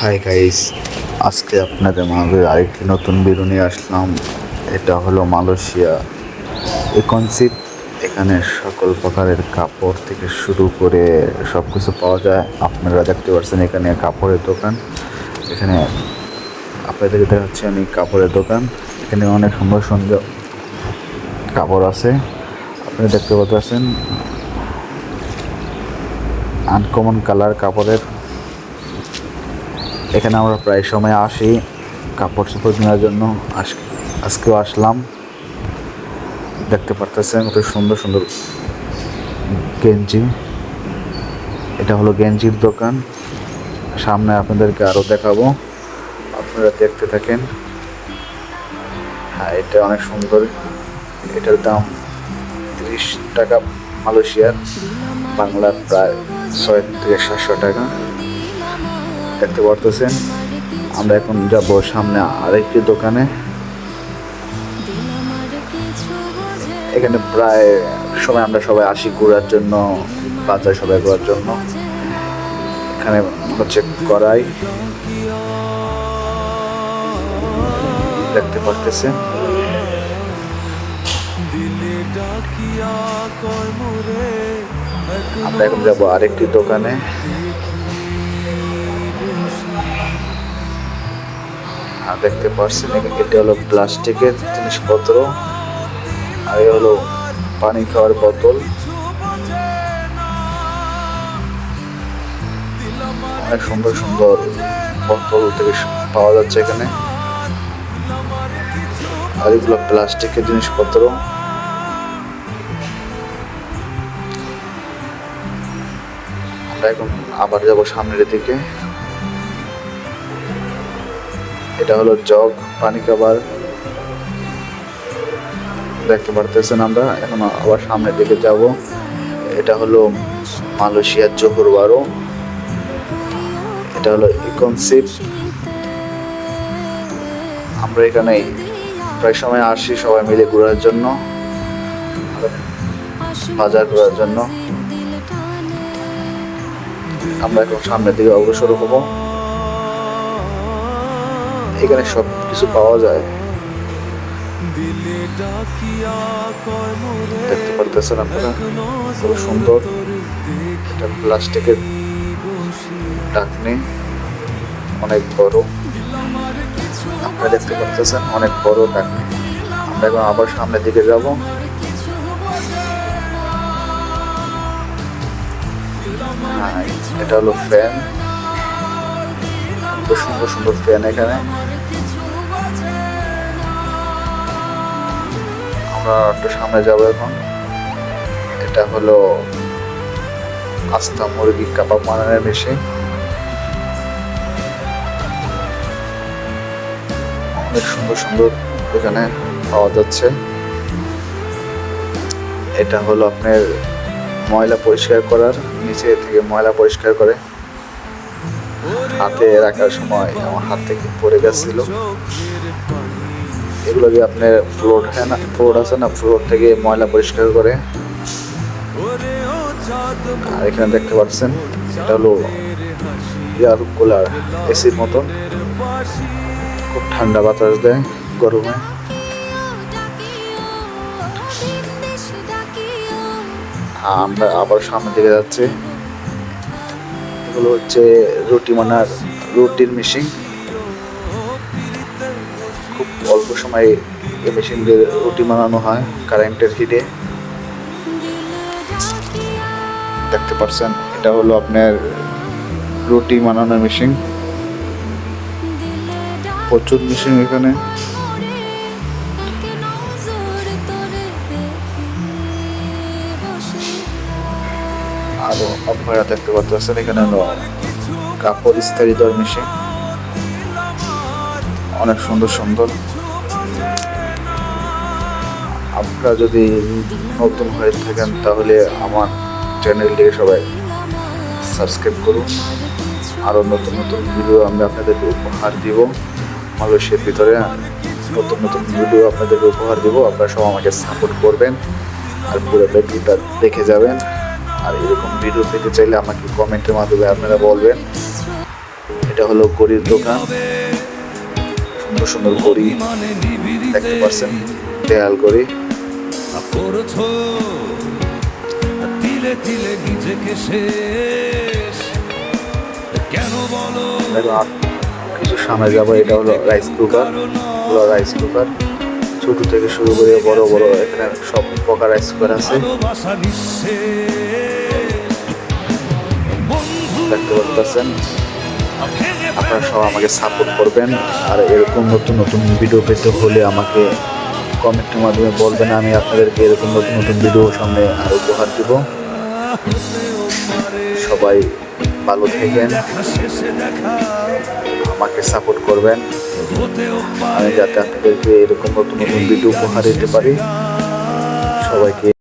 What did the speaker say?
Hi guys আজকে আপনাদের মাঝে আরেকটি নতুন ভিডিও নিয়ে আসলাম। এটা হলো মালয়েশিয়া। এই কনসেপ্ট এখানে সকল প্রকারের কাপড় থেকে শুরু করে সব কিছু পাওয়া যায়। আপনারা দেখতে পাচ্ছেন এখানে কাপড়ের দোকান। এখানে আপনাদেরকে দেখাচ্ছি আমি কাপড়ের দোকান। এখানে অনেক সুন্দর সুন্দর কাপড় আছে। আপনি দেখতে পাচ্ছেন আনকমন কালার কাপড়ের। এখানে আমরা প্রায় সময় আসি, কাপড় চোপড় কেনার জন্য। আজকেও আসলাম। দেখতে পারতেছেন কত সুন্দর সুন্দর গেঞ্জি। এটা হলো গেঞ্জির দোকান। সামনে আপনাদেরকে আরও দেখাবো। আপনারা দেখতে থাকেন। হ্যাঁ এটা অনেক সুন্দর। এটার দাম তিরিশ টাকা মালয়েশিয়ার। বাংলার প্রায় ছয় থেকে সাতশো টাকা। দেখতে পারতেছেন। আমরা এখন যাব সামনে আরেকটি দোকানে। এখানে প্রায় সময় আমরা সবাই আসি ঘোরার জন্য, বাজার সবাই ঘোরার জন্য। এখানে হচ্ছে কড়াই। দেখতে পারতেছেন। আমরা এখন যাব আরেকটি দোকানে। দেখতে পাচ্ছেন এটা হলো প্লাস্টিকের জিনিসপত্র। আর এ হলো পানি খাওয়ার বোতল। অনেক সুন্দর সুন্দর বোতল থেকে পাওয়া যাচ্ছে এখানে। আর এগুলো প্লাস্টিকের জিনিসপত্র। আমরা এখন আবার যাব সামনের দিকে। এটা হলো জগ, পানি খাবার। দেখতে পারতেছেন আমরা, এখন আবার সামনের দিকে যাব। এটা হলো মালয়েশিয়ার জোহর বারো এটা হলো ইকনসিপ। আমরা এখানে প্রায় সময় আসি সবাই মিলে ঘোরার জন্য, বাজার করার জন্য। আমরা এখন সামনের দিকে অগ্রসর হব। এখানে সব কিছু পাওয়া যায়। দেখতে পারতেছেন আপনারা? খুব সুন্দর। এটা প্লাস্টিকের ডাকনি অনেক বড়। আপনারা দেখতে পারতেছেন, অনেক বড় ডাকনি আমরা এখন আবার সামনের দিকে যাব। এটা হলো ফ্যান। খুব সুন্দর সুন্দর ফ্যান এখানে। আমরা একটু সামনে যাব এখন। এটা হলো আস্তা মুরগি কাবাব বানানোর মেশিন অনেক সুন্দর সুন্দর এখানে পাওয়া যাচ্ছে। এটা হলো আপনার ময়লা পরিষ্কার করার, নিচে থেকে ময়লা পরিষ্কার করে। হাতে রাখার সময় আমার হাত থেকে পড়ে গেছিল। এগুলো দিয়ে আপনার ফ্লোর হ্যাঁ না ফ্লোর আছে না ফ্লোর থেকে ময়লা পরিষ্কার করে। আর এখানে দেখতে পাচ্ছেন, এটা হলো এয়ার কুলার এসির মতন। খুব ঠান্ডা বাতাস দেয় গরমে। আমরা আবার সামনের দিকে যাচ্ছি। এগুলো হচ্ছে রুটি মানার রুটির মেশিন খুব অল্প সময়ে এই মেশিন দিয়ে রুটি বানানো হয় কারেন্টের হিটে দেখতে পাচ্ছেন, এটা হলো আপনার রুটি বানানোর মেশিন প্রচুর মেশিন এখানে। আপনারা দেখতে পাচ্ছেন এখানে কাপড় ইস্তারি দেওয়ার মেশিন। অনেক সুন্দর সুন্দর। আপনারা যদি নতুন হয়ে থাকেন, তাহলে আমার চ্যানেলটিকে সবাই সাবস্ক্রাইব করুন। আরও নতুন নতুন ভিডিও আমি আপনাদেরকে উপহার দিব। মালয়েশিয়ার ভিতরে নতুন নতুন ভিডিও আপনাদেরকে উপহার দিব। আপনারা সব আমাকে সাপোর্ট করবেন। আর পুরো ভিডিওটা দেখে যাবেন। আর এরকম ভিডিও পেতে চাইলে আমাকে কমেন্টের মাধ্যমে আপনারা বলবেন। এটা হলো গড়ির দোকান। সুন্দর সুন্দর গড়ি দেখতে পাচ্ছেন, দেয়াল গড়ি কিছু সামনে যাব, এটা হলো রাইস কুকার রাইস কুকার ছোট থেকে শুরু করে বড় বড়, এখানে সব প্রকার রাইস কুকার আছে। দেখতে ভেঙে আপনারা সব আমাকে সাপোর্ট করবেন। আর এরকম নতুন নতুন ভিডিও পেতে হলে আমাকে কমেন্টের মাধ্যমে বলবেন। আমি আপনাদেরকে এরকম নতুন নতুন ভিডিও সামনে আর উপহার দিব। সবাই ভালো দেখা আমাকে সাপোর্ট করবেন। আমি যাতে আপনাদেরকে এরকম নতুন নতুন ভিডিও উপহার দিতে পারি। সবাইকে